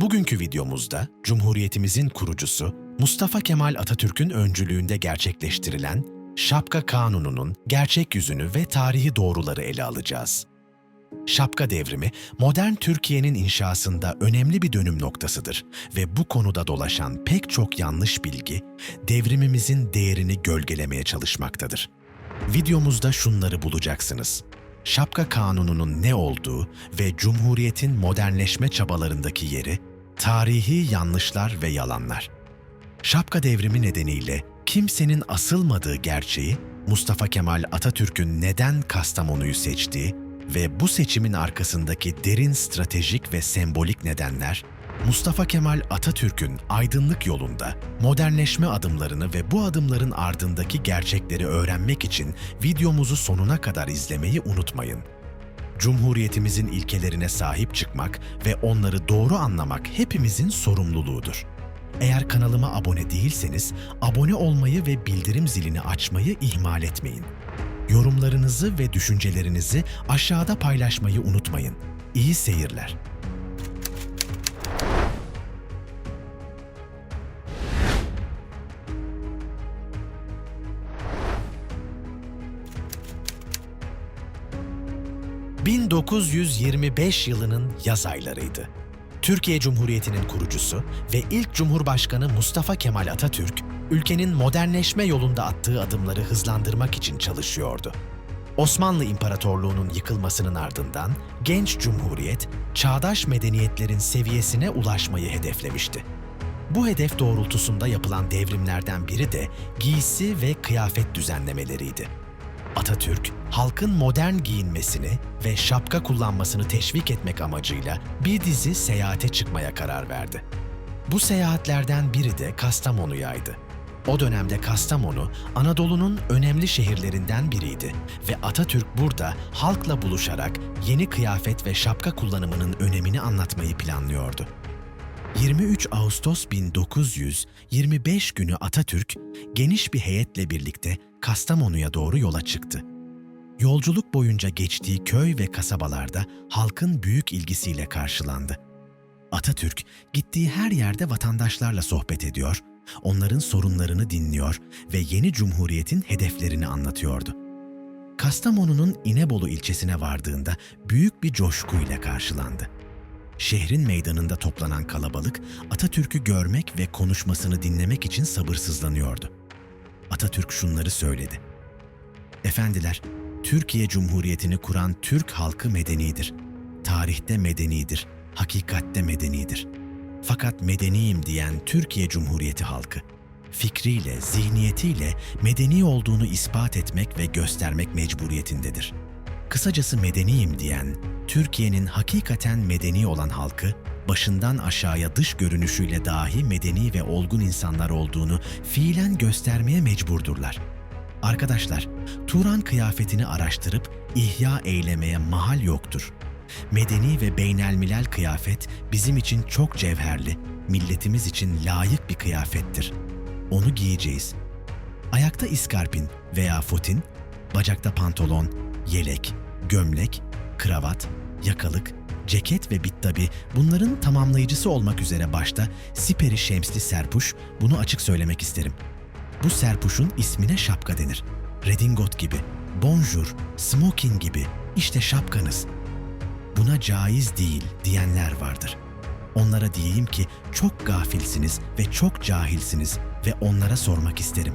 Bugünkü videomuzda Cumhuriyetimizin kurucusu Mustafa Kemal Atatürk'ün öncülüğünde gerçekleştirilen Şapka Kanunu'nun gerçek yüzünü ve tarihi doğruları ele alacağız. Şapka devrimi, modern Türkiye'nin inşasında önemli bir dönüm noktasıdır ve bu konuda dolaşan pek çok yanlış bilgi, devrimimizin değerini gölgelemeye çalışmaktadır. Videomuzda şunları bulacaksınız. Şapka Kanunu'nun ne olduğu ve Cumhuriyet'in modernleşme çabalarındaki yeri, tarihi yanlışlar ve yalanlar. Şapka devrimi nedeniyle kimsenin asılmadığı gerçeği, Mustafa Kemal Atatürk'ün neden Kastamonu'yu seçtiği ve bu seçimin arkasındaki derin stratejik ve sembolik nedenler, Mustafa Kemal Atatürk'ün aydınlık yolunda modernleşme adımlarını ve bu adımların ardındaki gerçekleri öğrenmek için videomuzu sonuna kadar izlemeyi unutmayın. Cumhuriyetimizin ilkelerine sahip çıkmak ve onları doğru anlamak hepimizin sorumluluğudur. Eğer kanalıma abone değilseniz abone olmayı ve bildirim zilini açmayı ihmal etmeyin. Yorumlarınızı ve düşüncelerinizi aşağıda paylaşmayı unutmayın. İyi seyirler. ...1925 yılının yaz aylarıydı. Türkiye Cumhuriyeti'nin kurucusu ve ilk Cumhurbaşkanı Mustafa Kemal Atatürk, ülkenin modernleşme yolunda attığı adımları hızlandırmak için çalışıyordu. Osmanlı İmparatorluğu'nun yıkılmasının ardından genç cumhuriyet, çağdaş medeniyetlerin seviyesine ulaşmayı hedeflemişti. Bu hedef doğrultusunda yapılan devrimlerden biri de giysi ve kıyafet düzenlemeleriydi. Atatürk, halkın modern giyinmesini ve şapka kullanmasını teşvik etmek amacıyla bir dizi seyahate çıkmaya karar verdi. Bu seyahatlerden biri de Kastamonu'yaydı. O dönemde Kastamonu, Anadolu'nun önemli şehirlerinden biriydi ve Atatürk burada halkla buluşarak yeni kıyafet ve şapka kullanımının önemini anlatmayı planlıyordu. 23 Ağustos 1925 günü Atatürk geniş bir heyetle birlikte Kastamonu'ya doğru yola çıktı. Yolculuk boyunca geçtiği köy ve kasabalarda halkın büyük ilgisiyle karşılandı. Atatürk gittiği her yerde vatandaşlarla sohbet ediyor, onların sorunlarını dinliyor ve yeni cumhuriyetin hedeflerini anlatıyordu. Kastamonu'nun İnebolu ilçesine vardığında büyük bir coşkuyla karşılandı. Şehrin meydanında toplanan kalabalık Atatürk'ü görmek ve konuşmasını dinlemek için sabırsızlanıyordu. Atatürk şunları söyledi. Efendiler, Türkiye Cumhuriyeti'ni kuran Türk halkı medenidir. Tarihte medenidir, hakikatte medenidir. Fakat medeniyim diyen Türkiye Cumhuriyeti halkı, fikriyle, zihniyetiyle medeni olduğunu ispat etmek ve göstermek mecburiyetindedir. Kısacası medeniyim diyen, Türkiye'nin hakikaten medeni olan halkı, başından aşağıya dış görünüşüyle dahi medeni ve olgun insanlar olduğunu fiilen göstermeye mecburdurlar. Arkadaşlar, Turan kıyafetini araştırıp ihya eylemeye mahal yoktur. Medeni ve beynelmilel kıyafet bizim için çok cevherli, milletimiz için layık bir kıyafettir. Onu giyeceğiz. Ayakta iskarpin veya fotin, bacakta pantolon, yelek, gömlek, kravat, yakalık, ceket ve bit tabi bunların tamamlayıcısı olmak üzere başta siperi şemsli serpuş bunu açık söylemek isterim. Bu serpuşun ismine şapka denir. Redingot gibi, bonjour, smoking gibi işte şapkanız. Buna caiz değil diyenler vardır. Onlara diyeyim ki çok gafilsiniz ve çok cahilsiniz ve onlara sormak isterim.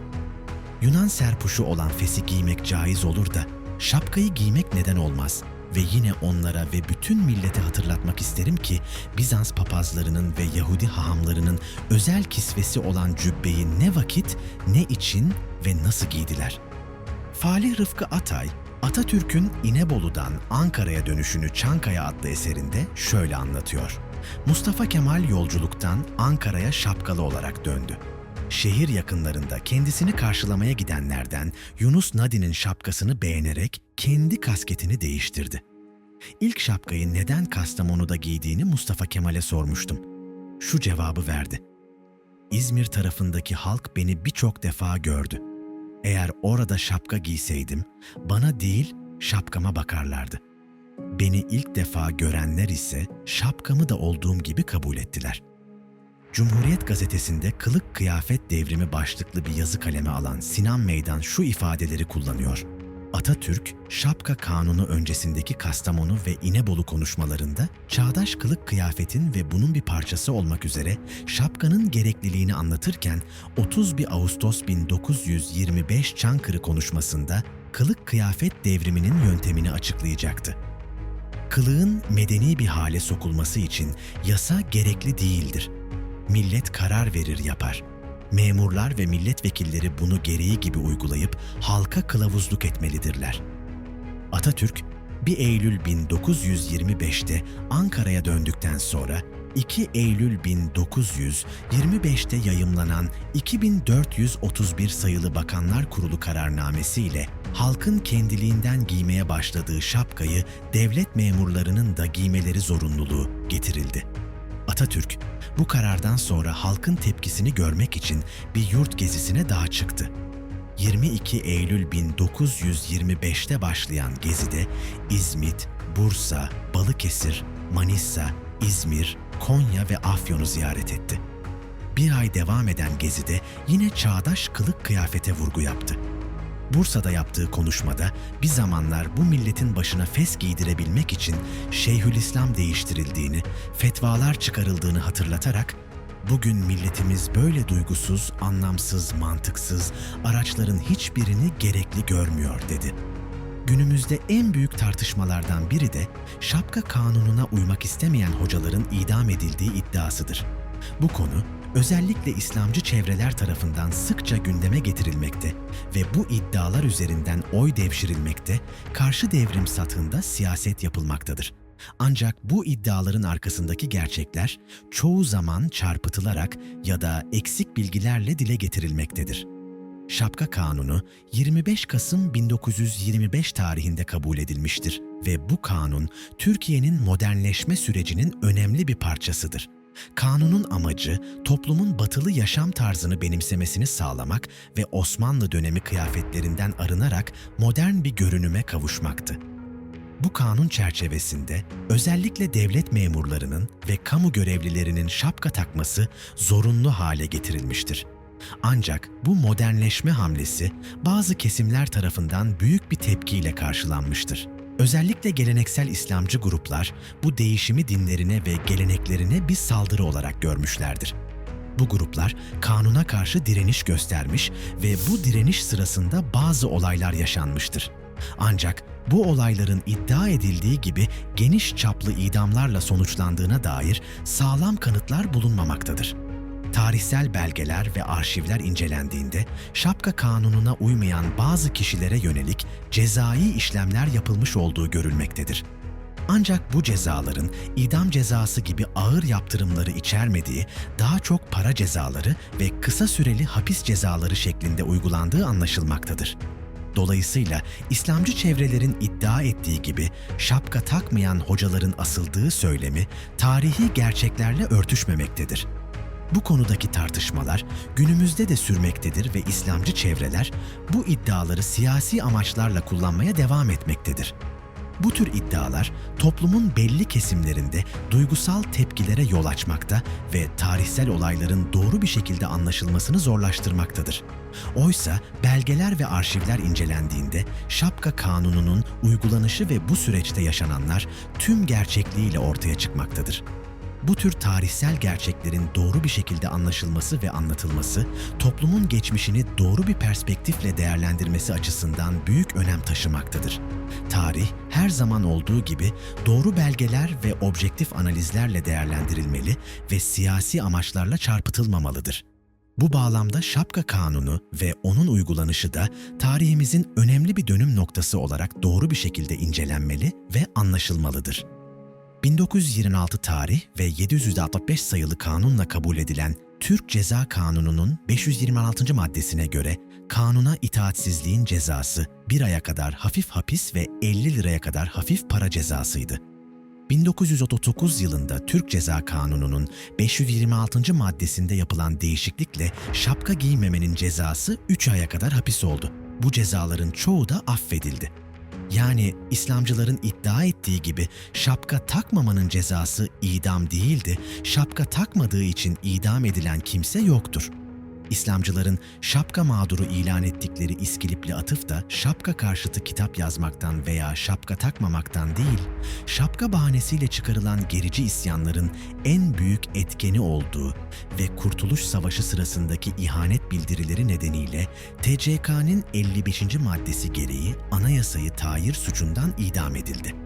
Yunan serpuşu olan fesi giymek caiz olur da şapkayı giymek neden olmaz?'' Ve yine onlara ve bütün millete hatırlatmak isterim ki Bizans papazlarının ve Yahudi hahamlarının özel kisvesi olan cübbeyi ne vakit, ne için ve nasıl giydiler. Falih Rıfkı Atay, Atatürk'ün İnebolu'dan Ankara'ya dönüşünü Çankaya adlı eserinde şöyle anlatıyor. Mustafa Kemal yolculuktan Ankara'ya şapkalı olarak döndü. Şehir yakınlarında kendisini karşılamaya gidenlerden Yunus Nadi'nin şapkasını beğenerek kendi kasketini değiştirdi. İlk şapkayı neden Kastamonu'da giydiğini Mustafa Kemal'e sormuştum. Şu cevabı verdi. İzmir tarafındaki halk beni birçok defa gördü. Eğer orada şapka giyseydim, bana değil şapkama bakarlardı. Beni ilk defa görenler ise şapkamı da olduğum gibi kabul ettiler. Cumhuriyet gazetesinde kılık kıyafet devrimi başlıklı bir yazı kaleme alan Sinan Meydan şu ifadeleri kullanıyor. Atatürk, şapka kanunu öncesindeki Kastamonu ve İnebolu konuşmalarında çağdaş kılık kıyafetin ve bunun bir parçası olmak üzere şapkanın gerekliliğini anlatırken 31 Ağustos 1925 Çankırı konuşmasında kılık kıyafet devriminin yöntemini açıklayacaktı. Kılığın medeni bir hale sokulması için yasa gerekli değildir. Millet karar verir yapar. Memurlar ve milletvekilleri bunu gereği gibi uygulayıp halka kılavuzluk etmelidirler. Atatürk 1 Eylül 1925'te Ankara'ya döndükten sonra 2 Eylül 1925'te yayımlanan 2431 sayılı Bakanlar Kurulu kararnamesiyle halkın kendiliğinden giymeye başladığı şapkayı devlet memurlarının da giymeleri zorunluluğu getirildi. Atatürk bu karardan sonra halkın tepkisini görmek için bir yurt gezisine daha çıktı. 22 Eylül 1925'te başlayan gezide İzmit, Bursa, Balıkesir, Manisa, İzmir, Konya ve Afyon'u ziyaret etti. Bir ay devam eden gezide yine çağdaş kılık kıyafete vurgu yaptı. Bursa'da yaptığı konuşmada bir zamanlar bu milletin başına fes giydirebilmek için Şeyhülislam değiştirildiğini, fetvalar çıkarıldığını hatırlatarak bugün milletimiz böyle duygusuz, anlamsız, mantıksız araçların hiçbirini gerekli görmüyor dedi. Günümüzde en büyük tartışmalardan biri de şapka kanununa uymak istemeyen hocaların idam edildiği iddiasıdır. Bu konu özellikle İslamcı çevreler tarafından sıkça gündeme getirilmekte ve bu iddialar üzerinden oy devşirilmekte, karşı devrim satığında siyaset yapılmaktadır. Ancak bu iddiaların arkasındaki gerçekler çoğu zaman çarpıtılarak ya da eksik bilgilerle dile getirilmektedir. Şapka Kanunu 25 Kasım 1925 tarihinde kabul edilmiştir ve bu kanun Türkiye'nin modernleşme sürecinin önemli bir parçasıdır. Kanunun amacı toplumun batılı yaşam tarzını benimsemesini sağlamak ve Osmanlı dönemi kıyafetlerinden arınarak modern bir görünüme kavuşmaktı. Bu kanun çerçevesinde özellikle devlet memurlarının ve kamu görevlilerinin şapka takması zorunlu hale getirilmiştir. Ancak bu modernleşme hamlesi bazı kesimler tarafından büyük bir tepkiyle karşılanmıştır. Özellikle geleneksel İslamcı gruplar bu değişimi dinlerine ve geleneklerine bir saldırı olarak görmüşlerdir. Bu gruplar kanuna karşı direniş göstermiş ve bu direniş sırasında bazı olaylar yaşanmıştır. Ancak bu olayların iddia edildiği gibi geniş çaplı idamlarla sonuçlandığına dair sağlam kanıtlar bulunmamaktadır. Tarihsel belgeler ve arşivler incelendiğinde şapka kanununa uymayan bazı kişilere yönelik cezai işlemler yapılmış olduğu görülmektedir. Ancak bu cezaların idam cezası gibi ağır yaptırımları içermediği, daha çok para cezaları ve kısa süreli hapis cezaları şeklinde uygulandığı anlaşılmaktadır. Dolayısıyla İslamcı çevrelerin iddia ettiği gibi şapka takmayan hocaların asıldığı söylemi tarihi gerçeklerle örtüşmemektedir. Bu konudaki tartışmalar günümüzde de sürmektedir ve İslamcı çevreler bu iddiaları siyasi amaçlarla kullanmaya devam etmektedir. Bu tür iddialar toplumun belli kesimlerinde duygusal tepkilere yol açmakta ve tarihsel olayların doğru bir şekilde anlaşılmasını zorlaştırmaktadır. Oysa belgeler ve arşivler incelendiğinde şapka kanununun uygulanışı ve bu süreçte yaşananlar tüm gerçekliğiyle ortaya çıkmaktadır. Bu tür tarihsel gerçeklerin doğru bir şekilde anlaşılması ve anlatılması, toplumun geçmişini doğru bir perspektifle değerlendirmesi açısından büyük önem taşımaktadır. Tarih, her zaman olduğu gibi doğru belgeler ve objektif analizlerle değerlendirilmeli ve siyasi amaçlarla çarpıtılmamalıdır. Bu bağlamda şapka kanunu ve onun uygulanışı da tarihimizin önemli bir dönüm noktası olarak doğru bir şekilde incelenmeli ve anlaşılmalıdır. 1926 tarih ve 765 sayılı kanunla kabul edilen Türk Ceza Kanunu'nun 526. maddesine göre kanuna itaatsizliğin cezası 1 aya kadar hafif hapis ve 50 liraya kadar hafif para cezasıydı. 1939 yılında Türk Ceza Kanunu'nun 526. maddesinde yapılan değişiklikle şapka giymemenin cezası 3 aya kadar hapis oldu. Bu cezaların çoğu da affedildi. Yani İslamcıların iddia ettiği gibi şapka takmamanın cezası idam değildi, şapka takmadığı için idam edilen kimse yoktur. İslamcıların şapka mağduru ilan ettikleri İskilipli atıf da şapka karşıtı kitap yazmaktan veya şapka takmamaktan değil, şapka bahanesiyle çıkarılan gerici isyanların en büyük etkeni olduğu ve Kurtuluş Savaşı sırasındaki ihanet bildirileri nedeniyle TCK'nın 55. maddesi gereği anayasayı tayir suçundan idam edildi.